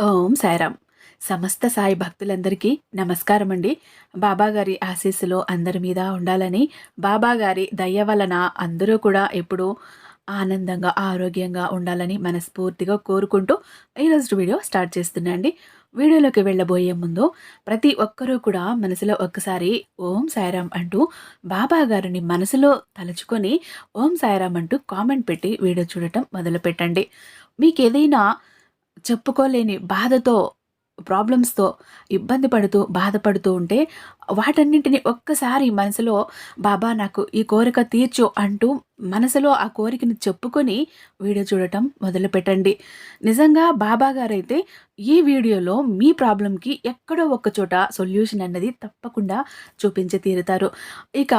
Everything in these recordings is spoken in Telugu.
ఓం సాయిరామ్. సమస్త సాయి భక్తులందరికీ నమస్కారం అండి బాబాగారి ఆశీస్సులు అందరి మీద ఉండాలని బాబాగారి దయ వలన అందరూ కూడా ఎప్పుడూ ఆనందంగా ఆరోగ్యంగా ఉండాలని మనస్ఫూర్తిగా కోరుకుంటూ ఈరోజు వీడియో స్టార్ట్ చేస్తున్నా అండి. వీడియోలోకి వెళ్ళబోయే ముందు ప్రతి ఒక్కరూ కూడా మనసులో ఒక్కసారి ఓం సాయిరామ్ అంటూ బాబా గారిని మనసులో తలుచుకొని ఓం సాయిరామ్ అంటూ కామెంట్ పెట్టి వీడియో చూడటం మొదలు పెట్టండి మీకు ఏదైనా చెప్పుకోలేని బాధతో ప్రాబ్లమ్స్‌తో ఇబ్బంది పడుతూ, బాధపడుతూ ఉంటే వాటన్నింటిని ఒక్కసారి మనసులో బాబా నాకు ఈ కోరిక తీర్చు అంటూ మనసులో ఆ కోరికను చెప్పుకొని వీడియో చూడటం మొదలుపెట్టండి. నిజంగా బాబా గారైతే ఈ వీడియోలో మీ ప్రాబ్లంకి ఎక్కడో ఒక్కచోట సొల్యూషన్ అన్నది తప్పకుండా చూపించి తీరుతారు. ఇక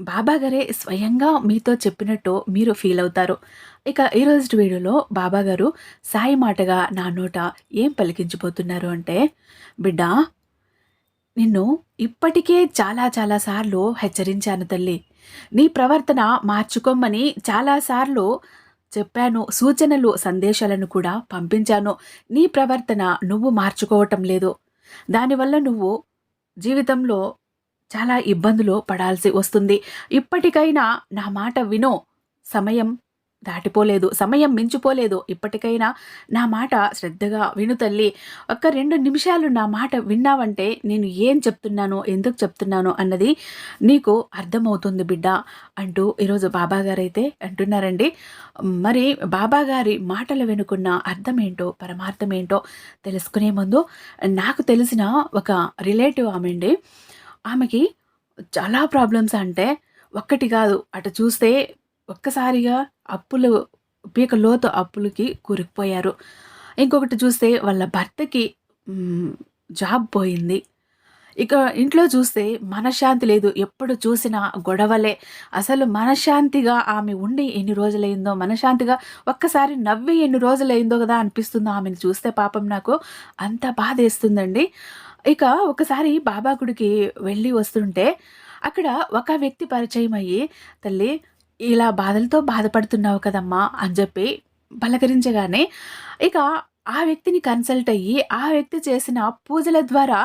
బాబాగారే స్వయంగా మీతో చెప్పినట్టు మీరు ఫీల్ అవుతారు. ఇక ఈరోజు వీడియోలో బాబాగారు సాయి మాటగా నా నోట ఏం పలికించిపోతున్నారు అంటే, "బిడ్డా నిన్ను ఇప్పటికే చాలా చాలా సార్లు హెచ్చరించాను తల్లి. నీ ప్రవర్తన మార్చుకోమని చాలా సార్లు చెప్పాను. సూచనలు, సందేశాలను కూడా పంపించాను. నీ ప్రవర్తన నువ్వు మార్చుకోవటం లేదు. దానివల్ల నువ్వు జీవితంలో చాలా ఇబ్బందులు పడాల్సి వస్తుంది. ఇప్పటికైనా నా మాట వినో సమయం దాటిపోలేదు. సమయం మించిపోలేదు. ఇప్పటికైనా నా మాట శ్రద్ధగా విను తల్లి. ఒక్క రెండు నిమిషాలు నా మాట విన్నావంటే నేను ఏం చెప్తున్నానో, ఎందుకు చెప్తున్నాను అన్నది నీకు అర్థమవుతుంది బిడ్డ అంటూ ఈరోజు బాబాగారైతే అంటున్నారండి. మరి బాబాగారి మాటల వెనుకున్న అర్థమేంటో, పరమార్థమేంటో తెలుసుకునే ముందు నాకు తెలిసిన ఒక రిలేటివ్ ఆమెండి. ఆమెకి చాలా ప్రాబ్లమ్స్ అంటే ఒక్కటి కాదు. అటు చూస్తే ఒక్కసారిగా అప్పులు పీక లోతు అప్పులకి కూరుకుపోయారు. ఇంకొకటి చూస్తే వాళ్ళ భర్తకి జాబ్ పోయింది. ఇక ఇంట్లో చూస్తే మనశ్శాంతి లేదు. ఎప్పుడు చూసినా గొడవలే. అసలు మనశ్శాంతిగా ఆమె ఉండి ఎన్ని రోజులైందో మనశ్శాంతిగా ఒక్కసారి నవ్వి ఎన్ని రోజులైందో కదా అనిపిస్తుందో ఆమెను చూస్తే పాపం నాకు అంత బాధేస్తుందండి. ఇక ఒకసారి బాబా గుడికి వెళ్ళి వస్తుంటే అక్కడ ఒక వ్యక్తి పరిచయం అయ్యి "తల్లి ఇలా బాధలతో బాధపడుతున్నావు కదమ్మా" అని చెప్పి పలకరించగానే ఇక ఆ వ్యక్తిని కన్సల్ట్ అయ్యి, ఆ వ్యక్తి చేసిన పూజల ద్వారా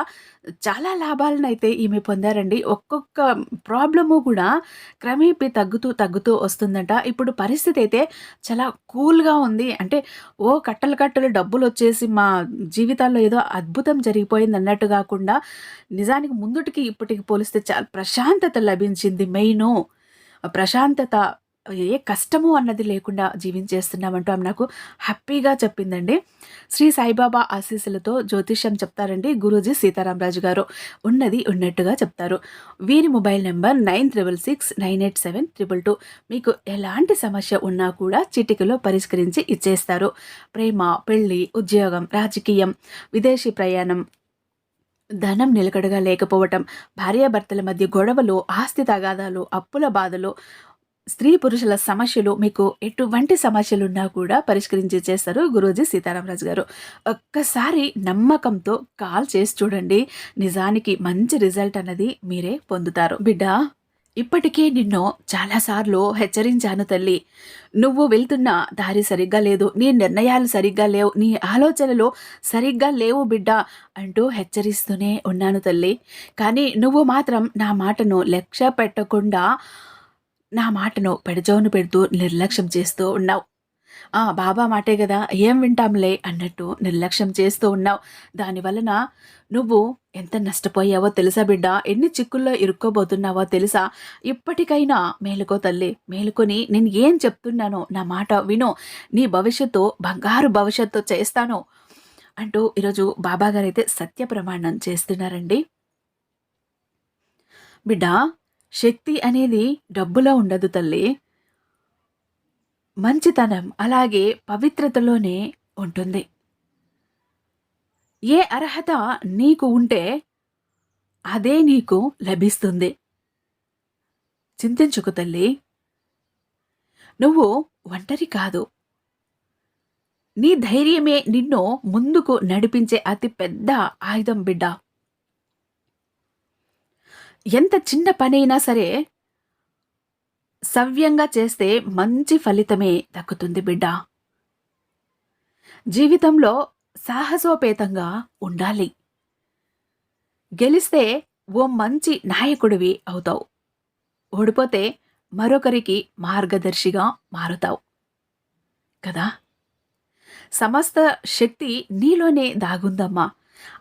చాలా లాభాలనైతే ఈమె పొందారండి. ఒక్కొక్క ప్రాబ్లము కూడా క్రమేపీ తగ్గుతూ, తగ్గుతూ వస్తుందట. ఇప్పుడు పరిస్థితి అయితే చాలా కూల్‌గా ఉంది. అంటే ఓ కట్టలు, కట్టలు డబ్బులు వచ్చేసి మా జీవితాల్లో ఏదో అద్భుతం జరిగిపోయిందన్నట్టు కాకుండా నిజానికి ముందుటికి ఇప్పటికి పోలిస్తే చాలా ప్రశాంతత లభించింది మెయిన్ ప్రశాంతత ఏ కష్టము అన్నది లేకుండా జీవించేస్తున్నామంటూ ఆమె నాకు హ్యాపీగా చెప్పిందండి. శ్రీ సాయిబాబా ఆశీస్సులతో జ్యోతిష్యం చెప్తారండి గురూజీ సీతారామరాజు గారు. ఉన్నది ఉన్నట్టుగా చెప్తారు. వీరి mobile number nine triple six nine eight seven triple two మీకు ఎలాంటి సమస్య ఉన్నా కూడా చిటికలో పరిష్కరించి ఇచ్చేస్తారు. ప్రేమ, పెళ్ళి ఉద్యోగం, రాజకీయం, విదేశీ ప్రయాణం ధనం నిలకడగా లేకపోవటం, భార్యాభర్తల మధ్య గొడవలు, ఆస్తి తగాదాలు, అప్పుల బాధలు, స్త్రీ పురుషుల సమస్యలు మీకు ఎటువంటి సమస్యలున్నా కూడా పరిష్కరించి చేస్తారు గురూజీ సీతారామరాజు గారు. ఒక్కసారి నమ్మకంతో కాల్ చేసి చూడండి. నిజానికి మంచి రిజల్ట్ అన్నది మీరే పొందుతారు. బిడ్డా ఇప్పటికే నిన్ను చాలా సార్లు హెచ్చరించాను తల్లి. నువ్వు వెళ్తున్న దారి సరిగ్గా లేదు. నీ నిర్ణయాలు సరిగ్గా లేవు. నీ ఆలోచనలు సరిగ్గా లేవు బిడ్డా అంటూ హెచ్చరిస్తూనే ఉన్నాను తల్లి. కానీ నువ్వు మాత్రం నా మాటను లక్ష్య పెట్టకుండా నా మాటను పెడజోను పెడుతూ నిర్లక్ష్యం చేస్తూ ఉన్నావు. ఆ! బాబా మాటే కదా ఏం వింటాంలే అన్నట్టు నిర్లక్ష్యం చేస్తూ ఉన్నావు. దానివలన నువ్వు ఎంత నష్టపోయావో తెలుసా బిడ్డా? ఎన్ని చిక్కుల్లో ఇరుక్కోబోతున్నావో తెలుసా? ఇప్పటికైనా మేలుకో తల్లి. మేలుకొని నేను ఏం చెప్తున్నానో నా మాట విను. నీ భవిష్యత్తు బంగారు భవిష్యత్తు చేస్తాను అంటూ ఈరోజు బాబాగారైతే సత్య ప్రమాణం చేస్తున్నారండి. బిడ్డా శక్తి అనేది డబ్బులో ఉండదు తల్లి. మంచితనం అలాగే పవిత్రతలోనే ఉంటుంది. ఏ అర్హత నీకు ఉంటే అదే నీకు లభిస్తుంది. చింతించుకు తల్లి. నువ్వు ఒంటరి కాదు. నీ ధైర్యమే నిన్ను ముందుకు నడిపించే అతి పెద్ద ఆయుధం బిడ్డా. ఎంత చిన్న పనైనా సరే సవ్యంగా చేస్తే మంచి ఫలితమే దక్కుతుంది బిడ్డ. జీవితంలో సాహసోపేతంగా ఉండాలి. గెలిస్తే ఓ మంచి నాయకుడివి అవుతావు. ఓడిపోతే మరొకరికి మార్గదర్శిగా మారుతావు. కదా? సమస్త శక్తి నీలోనే దాగుందమ్మా.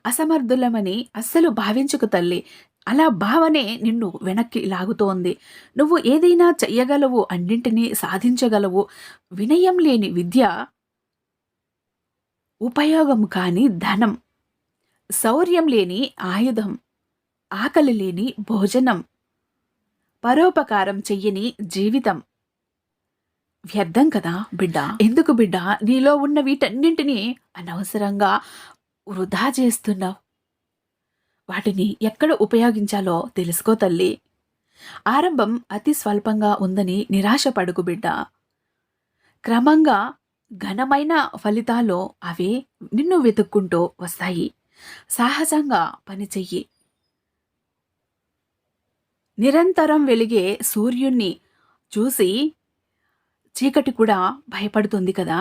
అసమర్థులమని అస్సలు భావించుకు తల్లి. అలా భావనే నిన్ను వెనక్కి లాగుతోంది. నువ్వు ఏదైనా చెయ్యగలవు అన్నింటినీ సాధించగలవు. వినయం లేని విద్య ఉపయోగం కాని ధనం. శౌర్యం లేని ఆయుధం. ఆకలి లేని భోజనం. పరోపకారం చెయ్యని జీవితం. వ్యర్థం కదా బిడ్డ? ఎందుకు బిడ్డ? నీలో ఉన్న వీటన్నింటినీ అనవసరంగా వృధా చేస్తున్నావు. వాటిని ఎక్కడ ఉపయోగించాలో తెలుసుకో తల్లి. ఆరంభం అతి స్వల్పంగా ఉందని నిరాశపడుకు బిడ్డ. క్రమంగా ఘనమైన ఫలితాలు అవే నిన్ను వెతుక్కుంటూ వస్తాయి. సాహసంగా పనిచెయ్యి నిరంతరం వెలిగే సూర్యుణ్ణి చూసి చీకటి కూడా భయపడుతుంది కదా.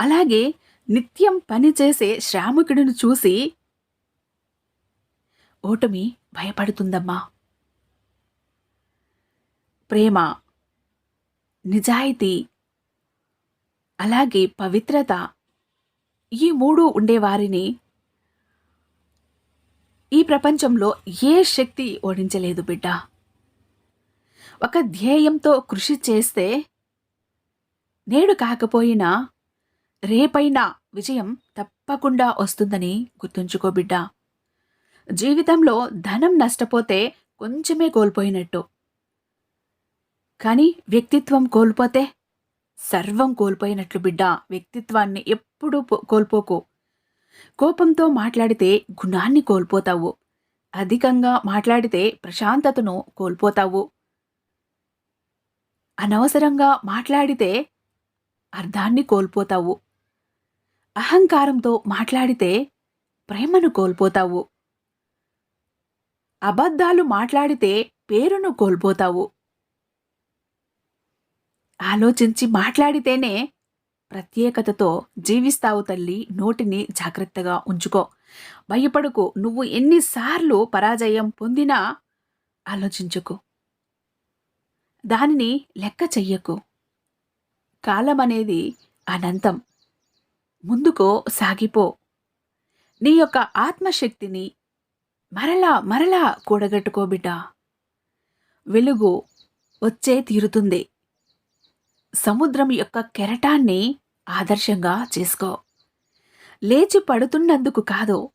అలాగే నిత్యం పనిచేసే శ్రామికుడిని చూసి ఓటమి భయపడుతుందమ్మా. ప్రేమ నిజాయితీ అలాగే పవిత్రత ఈ మూడు ఉండేవారిని ఈ ప్రపంచంలో ఏ శక్తి ఓడించలేదు బిడ్డ. ఒక ధ్యేయంతో కృషి చేస్తే నేడు కాకపోయినా రేపైనా విజయం తప్పకుండా వస్తుందని గుర్తుంచుకో బిడ్డ. జీవితంలో ధనం నష్టపోతే కొంచెమే కోల్పోయినట్టు. కానీ వ్యక్తిత్వం కోల్పోతే సర్వం కోల్పోయినట్లు బిడ్డ. వ్యక్తిత్వాన్ని ఎప్పుడూ కోల్పోకు. కోపంతో మాట్లాడితే గుణాన్ని కోల్పోతావు. అధికంగా మాట్లాడితే ప్రశాంతతను కోల్పోతావు. అనవసరంగా మాట్లాడితే అర్థాన్ని కోల్పోతావు. అహంకారంతో మాట్లాడితే ప్రేమను కోల్పోతావు. అబద్ధాలు మాట్లాడితే పేరును కోల్పోతావు. ఆలోచించి మాట్లాడితేనే ప్రత్యేకతతో జీవిస్తావు తల్లి. నోటిని జాగ్రత్తగా ఉంచుకో. భయపడుకు. నువ్వు ఎన్నిసార్లు పరాజయం పొందినా ఆలోచించుకు. దానిని లెక్క చెయ్యకు. కాలమనేది అనంతం. ముందుకో సాగిపో. నీ యొక్క ఆత్మశక్తిని మరలా మరలా కూడగట్టుకో బిడ్డ. వెలుగు వచ్చే తీరుతుంది. సముద్రం యొక్క కెరటాన్ని ఆదర్శంగా చేసుకో. లేచి పడుతున్నందుకు కాదు.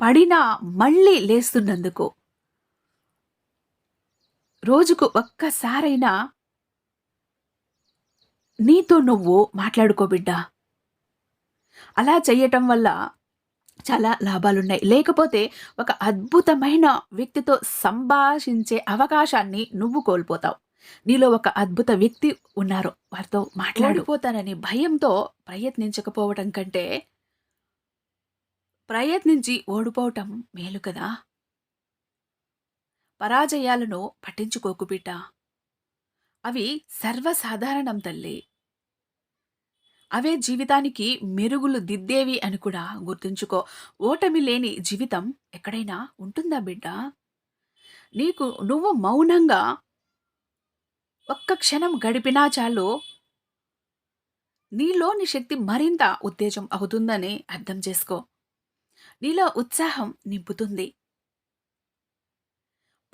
పడినా మళ్ళీ లేస్తున్నందుకు. రోజుకు ఒక్కసారైనా నీతో నువ్వు మాట్లాడుకో బిడ్డా. అలా చెయ్యటం వల్ల చాలా లాభాలున్నాయి. లేకపోతే ఒక అద్భుతమైన వ్యక్తితో సంభాషించే అవకాశాన్ని నువ్వు కోల్పోతావు. నీలో ఒక అద్భుత వ్యక్తి ఉన్నారు. వారితో మాట్లాడిపోతానని భయంతో ప్రయత్నించకపోవటం కంటే ప్రయత్నించి ఓడిపోవటం మేలు కదా? పరాజయాలను పట్టించుకోకు బిడ్డ. అవి సర్వసాధారణం తల్లి. అవే జీవితానికి మెరుగులు దిద్దేవి అని కూడా గుర్తుంచుకో. ఓటమి లేని జీవితం ఎక్కడైనా ఉంటుందా బిడ్డ? నీకు నువ్వు మౌనంగా ఒక్క క్షణం గడిపినా చాలు. నీలోని శక్తి మరింత ఉత్తేజం అవుతుందని అర్థం చేసుకో. నీలో ఉత్సాహం నింపుతుంది.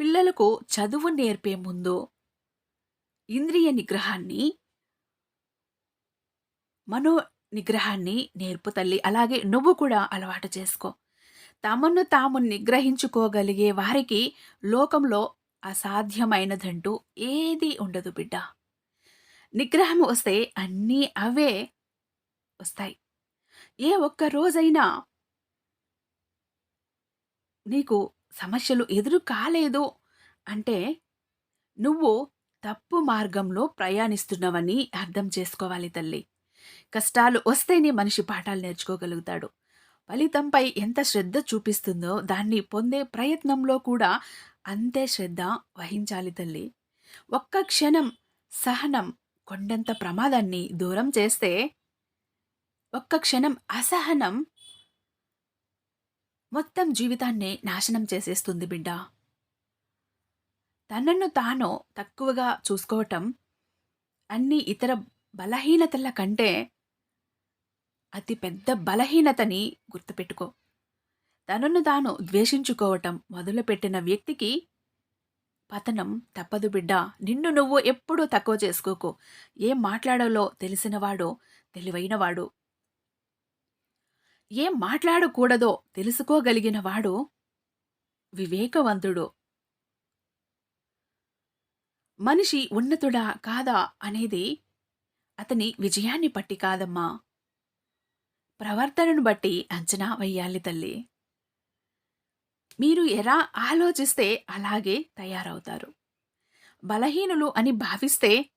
పిల్లలకు చదువు నేర్పే ముందు ఇంద్రియ నిగ్రహాన్ని మనో నిగ్రహాన్ని నేర్పు తల్లి. అలాగే నువ్వు కూడా అలవాటు చేసుకో. తమను తాము నిగ్రహించుకోగలిగే వారికి లోకంలో అసాధ్యమైనదంటూ ఏది ఉండదు బిడ్డ. నిగ్రహం వస్తే అన్నీ అవే వస్తాయి. ఏ ఒక్క రోజైనా నీకు సమస్యలు ఎదురు కాలేదు అంటే నువ్వు తప్పు మార్గంలో ప్రయాణిస్తున్నవని అర్థం చేసుకోవాలి తల్లి. కష్టాలు వస్తేనే మనిషి పాఠాలు నేర్చుకోగలుగుతాడు. ఫలితంపై ఎంత శ్రద్ధ చూపిస్తుందో దాన్ని పొందే ప్రయత్నంలో కూడా అంతే శ్రద్ధ వహించాలి తల్లి. ఒక్క క్షణం సహనం కొండంత ప్రమాదాన్ని దూరం చేస్తే ఒక్క క్షణం అసహనం మొత్తం జీవితాన్నే నాశనం చేసేస్తుంది బిడ్డ. తనను తాను తక్కువగా చూసుకోవటం అన్ని ఇతర బలహీనతల కంటే అతి పెద్ద బలహీనతని గుర్తుపెట్టుకో. తనను తాను ద్వేషించుకోవటం మొదలుపెట్టిన వ్యక్తికి పతనం తప్పదు బిడ్డ. నిన్ను నువ్వు ఎప్పుడూ తక్కువ చేసుకోకు. ఏం మాట్లాడాలో తెలిసినవాడో తెలివైనవాడు. ఏం మాట్లాడకూడదో తెలుసుకోగలిగినవాడు వివేకవంతుడు. మనిషి ఉన్నతుడా కాదా అనేది అతని విజయాన్ని పట్టి కాదమ్మా. ప్రవర్తనను బట్టి అంచనా వెయ్యాలి తల్లి. మీరు ఎలా ఆలోచిస్తే అలాగే తయారవుతారు. బలహీనులు అని భావిస్తే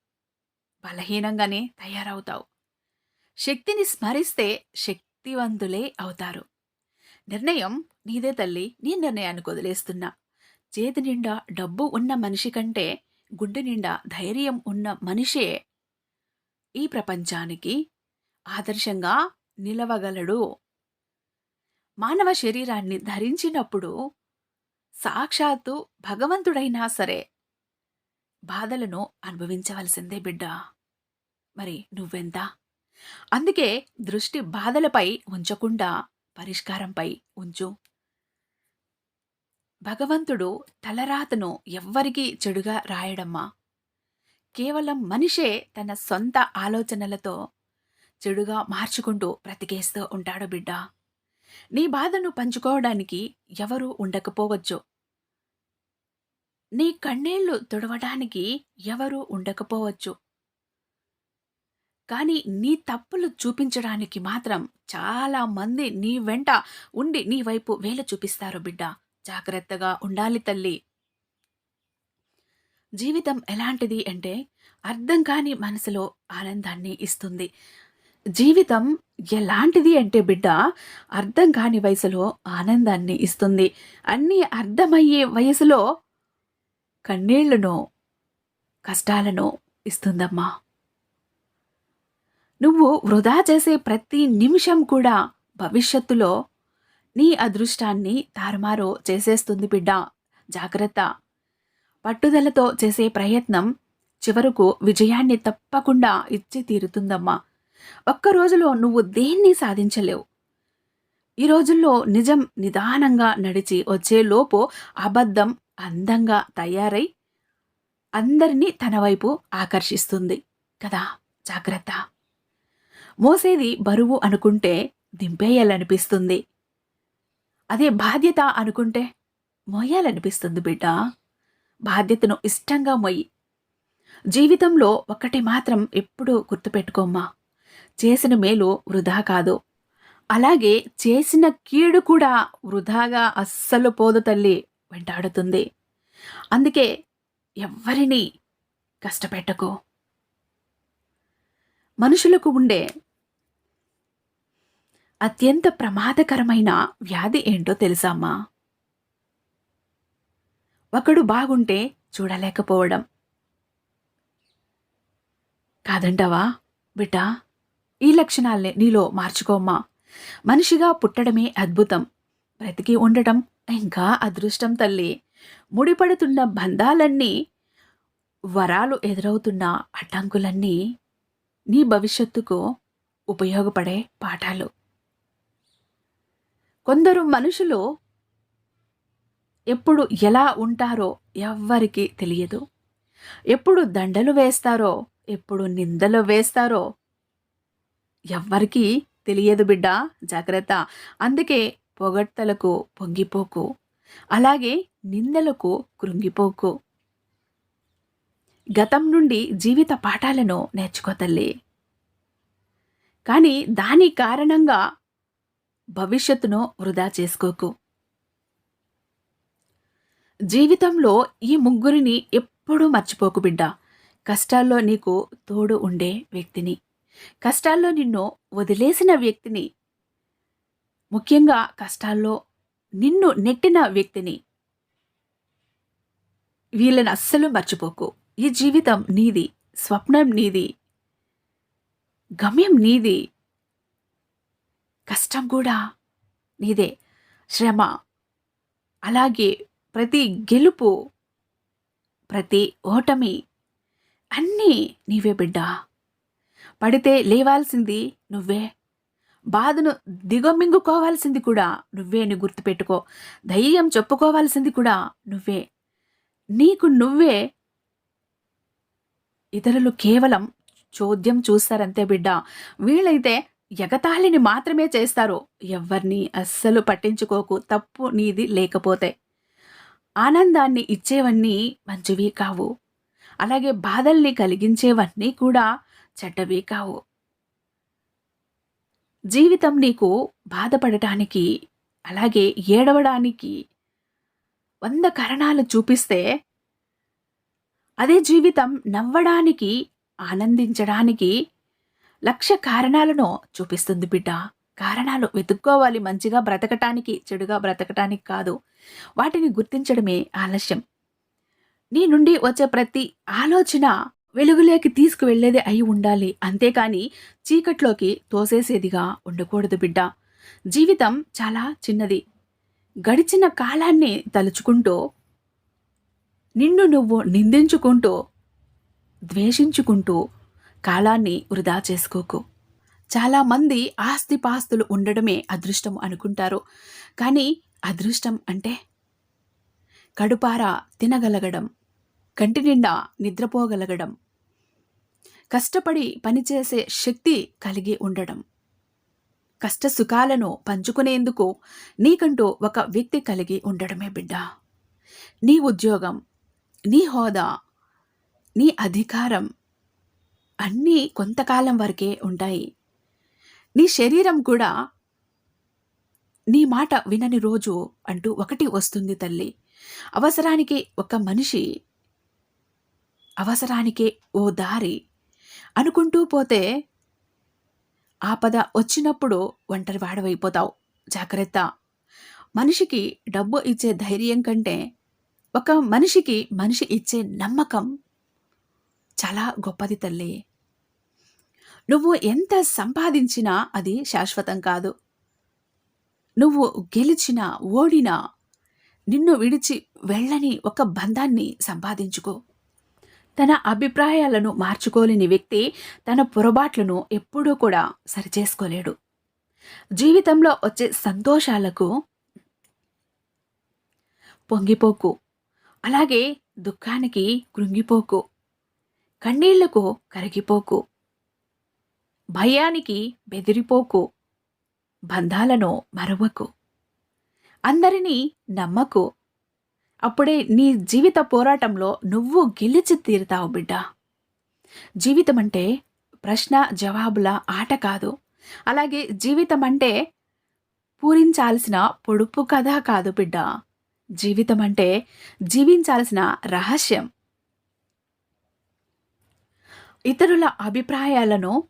బలహీనంగానే తయారవుతావు. శక్తిని స్మరిస్తే శక్తివంతులే అవుతారు. నిర్ణయం నీదే తల్లి నీ నిర్ణయాన్ని వదిలేస్తున్నా చేతి నిండా డబ్బు ఉన్న మనిషి కంటే గుండె నిండా ధైర్యం ఉన్న మనిషే ఈ ప్రపంచానికి ఆదర్శంగా నిలవగలడు. మానవ శరీరాన్ని ధరించినప్పుడు సాక్షాత్తు భగవంతుడైనా సరే బాధలను అనుభవించవలసిందే బిడ్డ. మరి నువ్వెంత? అందుకే దృష్టి బాధలపై ఉంచకుండా పరిష్కారంపై ఉంచు. భగవంతుడు తలరాతను ఎవ్వరికీ చెడుగా రాయడమ్మా. కేవలం మనిషే తన సొంత ఆలోచనలతో చెడుగా మార్చుకుంటూ బ్రతికేస్తూ ఉంటాడు బిడ్డ. నీ బాధను పంచుకోవడానికి ఎవరూ ఉండకపోవచ్చు. నీ కన్నీళ్ళు తుడవడానికి ఎవరూ ఉండకపోవచ్చు. కానీ నీ తప్పులు చూపించడానికి మాత్రం చాలా మంది నీ వెంట ఉండి నీ వైపు వేలు చూపిస్తారు బిడ్డ. జాగ్రత్తగా ఉండాలి తల్లి. జీవితం ఎలాంటిది అంటే అర్థం కాని మనసులో ఆనందాన్ని ఇస్తుంది. జీవితం ఎలాంటిది అంటే బిడ్డ అర్థం కాని వయసులో ఆనందాన్ని ఇస్తుంది. అన్నీ అర్థమయ్యే వయసులో కన్నీళ్ళను కష్టాలను ఇస్తుందమ్మా. నువ్వు వృధా చేసే ప్రతి నిమిషం కూడా భవిష్యత్తులో నీ అదృష్టాన్ని తారుమారు చేసేస్తుంది బిడ్డ. జాగ్రత్త. పట్టుదలతో చేసే ప్రయత్నం చివరకు విజయాన్ని తప్పకుండా ఇచ్చి తీరుతుందమ్మా ఒక్క రోజులో నువ్వు దేన్ని సాధించలేవు? ఈ రోజుల్లో నిజం నిదానంగా నడిచి వచ్చేలోపు అబద్ధం అందంగా తయారై అందరినీ తన వైపు ఆకర్షిస్తుంది. కదా జాగ్రత్త. మోసేది బరువు అనుకుంటే దింపేయాలనిపిస్తుంది. అదే బాధ్యత అనుకుంటే మోయాలనిపిస్తుంది బిడ్డ. బాధ్యతను ఇష్టంగా మొయ్యి జీవితంలో ఒకటి మాత్రం ఎప్పుడూ గుర్తుపెట్టుకోమ్మా. చేసిన మేలు వృధా కాదు. అలాగే చేసిన కీడు కూడా వృధాగా అస్సలు పోదు తల్లి వెంటాడుతుంది. అందుకే ఎవ్వరినీ కష్టపెట్టకు. మనుషులకు ఉండే అత్యంత ప్రమాదకరమైన వ్యాధి ఏంటో తెలుసామ్మా? ఒకడు బాగుంటే చూడలేకపోవడం. కాదంటావా? బిడ్డా ఈ లక్షణాల్ని నీలో మార్చుకోమ్మా. మనిషిగా పుట్టడమే అద్భుతం. బ్రతికి ఉండటం ఇంకా అదృష్టం తల్లి. ముడిపడుతున్న బంధాలన్నీ వరాలు ఎదురవుతున్న అడ్డంకులన్నీ నీ భవిష్యత్తుకు ఉపయోగపడే పాఠాలు. కొందరు మనుషులు ఎప్పుడు ఎలా ఉంటారో ఎవ్వరికీ తెలియదు. ఎప్పుడు దండలు వేస్తారో ఎప్పుడు నిందలు వేస్తారో ఎవ్వరికీ తెలియదు బిడ్డ జాగ్రత్త. అందుకే పొగడ్తలకు పొంగిపోకు. అలాగే నిందలకు కృంగిపోకు. గతం నుండి జీవిత పాఠాలను నేర్చుకో తల్లి. కానీ దాని కారణంగా భవిష్యత్తును వృధా చేసుకోకు. జీవితంలో ఈ ముగ్గురిని ఎప్పుడూ మర్చిపోకు బిడ్డ. కష్టాల్లో నీకు తోడు ఉండే వ్యక్తిని. కష్టాల్లో నిన్ను వదిలేసిన వ్యక్తిని. ముఖ్యంగా కష్టాల్లో నిన్ను నెట్టిన వ్యక్తిని. వీళ్ళని అస్సలు మర్చిపోకు. ఈ జీవితం నీది స్వప్నం నీది గమ్యం నీది. కష్టం కూడా నీదే. శ్రమ. అలాగే ప్రతి గెలుపు ప్రతి ఓటమి అన్నీ నీవే బిడ్డ. పడితే లేవాల్సింది నువ్వే. బాధను దిగమింగుకోవాల్సింది కూడా నువ్వే అని గుర్తుపెట్టుకో. ధైర్యం చెప్పుకోవాల్సింది కూడా నువ్వే. నీకు నువ్వే. ఇతరులు కేవలం చోద్యం చూస్తారంతే బిడ్డ. వీళ్ళైతే ఎగతాళిని మాత్రమే చేస్తారు. ఎవరిని అస్సలు పట్టించుకోకు. తప్పు నీది లేకపోతే. ఆనందాన్ని ఇచ్చేవన్నీ మంచివి కావు. అలాగే బాధల్ని కలిగించేవన్నీ కూడా చెడ్డవి కావు. జీవితం నీకు బాధపడటానికి అలాగే ఏడవడానికి వంద కారణాలు చూపిస్తే అదే జీవితం నవ్వడానికి ఆనందించడానికి లక్ష కారణాలను చూపిస్తుంది బిడ్డ. కారణాలు వెతుక్కోవాలి మంచిగా బ్రతకటానికి చెడుగా బ్రతకటానికి కాదు. వాటిని గుర్తించడమే ఆలస్యం. నీ నుండి వచ్చే ప్రతి ఆలోచన వెలుగులోకి తీసుకువెళ్ళేది అయి ఉండాలి. అంతేకాని చీకట్లోకి తోసేసేదిగా ఉండకూడదు బిడ్డ. జీవితం చాలా చిన్నది. గడిచిన కాలాన్ని తలుచుకుంటూ నిన్ను నువ్వు నిందించుకుంటూ ద్వేషించుకుంటూ కాలాన్ని వృధా చేసుకోకు. చాలామంది ఆస్తిపాస్తులు ఉండడమే అదృష్టం అనుకుంటారు. కానీ అదృష్టం అంటే? కడుపారా తినగలగడం కంటి నిండా నిద్రపోగలగడం కష్టపడి పనిచేసే శక్తి కలిగి ఉండడం కష్ట సుఖాలను పంచుకునేందుకు నీకంటూ ఒక వ్యక్తి కలిగి ఉండడమే బిడ్డ. నీ ఉద్యోగం నీ హోదా నీ అధికారం అన్నీ కొంతకాలం వరకే ఉంటాయి. నీ శరీరం కూడా నీ మాట వినని రోజు అంటూ ఒకటి వస్తుంది తల్లి. అవసరానికి ఒక మనిషి అవసరానికే ఓ దారి అనుకుంటూ పోతే ఆపద వచ్చినప్పుడు ఒంటరి వాడవైపోతావు. జాగ్రత్త. మనిషికి డబ్బు ఇచ్చే ధైర్యం కంటే ఒక మనిషికి మనిషి ఇచ్చే నమ్మకం చాలా గొప్పది తల్లి. నువ్వు ఎంత సంపాదించినా అది శాశ్వతం కాదు. నువ్వు గెలిచినా ఓడినా నిన్ను విడిచి వెళ్ళని ఒక బంధాన్ని సంపాదించుకో. తన అభిప్రాయాలను మార్చుకోలేని వ్యక్తి తన పొరపాట్లను ఎప్పుడూ కూడా సరిచేసుకోలేడు. జీవితంలో వచ్చే సంతోషాలకు పొంగిపోకు. అలాగే దుఃఖానికి కృంగిపోకు. కన్నీళ్ళకు కరిగిపోకు. భయానికి బెదిరిపోకు బంధాలను మరవకు అందరినీ నమ్మకు. అప్పుడే నీ జీవిత పోరాటంలో నువ్వు గెలిచి తీరుతావు బిడ్డ. జీవితం అంటే ప్రశ్న జవాబుల ఆట కాదు. అలాగే జీవితం అంటే పూరించాల్సిన పొడుపు కథ కాదు బిడ్డ. జీవితం అంటే జీవించాల్సిన రహస్యం. ఇతరుల అభిప్రాయాలను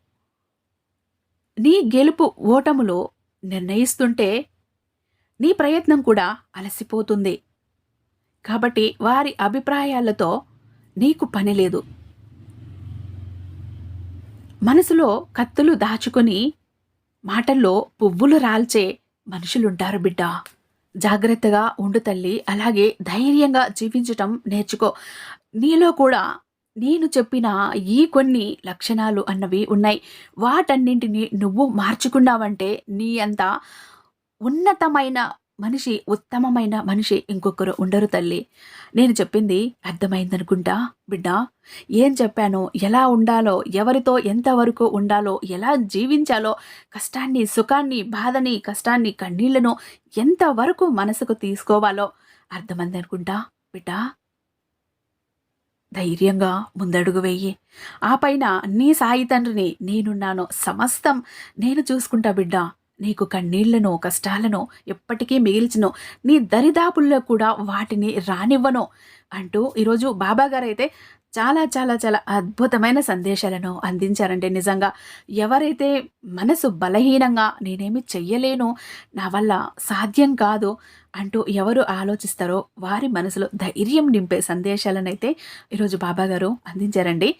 నీ గెలుపు ఓటములో నిర్ణయిస్తుంటే నీ ప్రయత్నం కూడా అలసిపోతుంది. కాబట్టి వారి అభిప్రాయాలతో నీకు పని లేదు. మనసులో కత్తులు దాచుకొని మాటల్లో పువ్వులు రాల్చే మనుషులుంటారు బిడ్డ. జాగ్రత్తగా ఉండు తల్లి అలాగే ధైర్యంగా జీవించటం నేర్చుకో. నీలో కూడా నేను చెప్పిన ఈ కొన్ని లక్షణాలు అన్నవి ఉన్నాయి. వాటన్నింటినీ నువ్వు మార్చుకున్నావంటే నీ అంత ఉన్నతమైన మనిషి ఉత్తమమైన మనిషి ఇంకొకరు ఉండరు తల్లి. నేను చెప్పింది అర్థమైందనుకుంటా? బిడ్డ ఏం చెప్పానో ఎలా ఉండాలో ఎవరితో ఎంతవరకు ఉండాలో ఎలా జీవించాలో కష్టాన్ని సుఖాన్ని బాధని కష్టాన్ని కన్నీళ్ళను ఎంతవరకు మనసుకు తీసుకోవాలో అర్థమైందనుకుంటా? బిడ్డ ధైర్యంగా ముందడుగు వెయ్యి ఆ పైన నీ సాయి తండ్రిని నేనున్నాను సమస్తం నేను చూసుకుంటా బిడ్డ. నీకు కన్నీళ్ళను కష్టాలను ఎప్పటికీ మిగిల్చను. నీ దరిదాపుల్లో కూడా వాటిని రానివ్వను అంటూ ఈరోజు బాబాగారు అయితే చాలా చాలా చాలా అద్భుతమైన సందేశాలను అందించారంటే నిజంగా ఎవరైతే మనసు బలహీనంగా నేనేమి చెయ్యలేను నా వల్ల సాధ్యం కాదు అంటూ ఎవరు ఆలోచిస్తారో వారి మనసులో ధైర్యం నింపే సందేశాలను అయితే ఈరోజు బాబా గారు అందించారండి.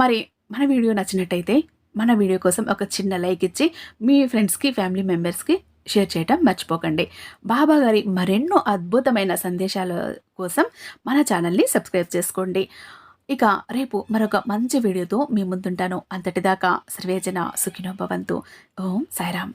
మరి మన వీడియో నచ్చినట్టయితే మన వీడియో కోసం ఒక చిన్న లైక్ ఇచ్చి మీ ఫ్రెండ్స్కి ఫ్యామిలీ మెంబర్స్కి షేర్ చేయటం మర్చిపోకండి. బాబా గారి మరెన్నో అద్భుతమైన సందేశాల కోసం మన ఛానల్ని సబ్స్క్రైబ్ చేసుకోండి. ఇక రేపు మరొక మంచి వీడియోతో మీ ముందుంటాను. అంతటిదాకా సర్వేజన సుఖినోభవంతు. ఓం సాయిరామ్.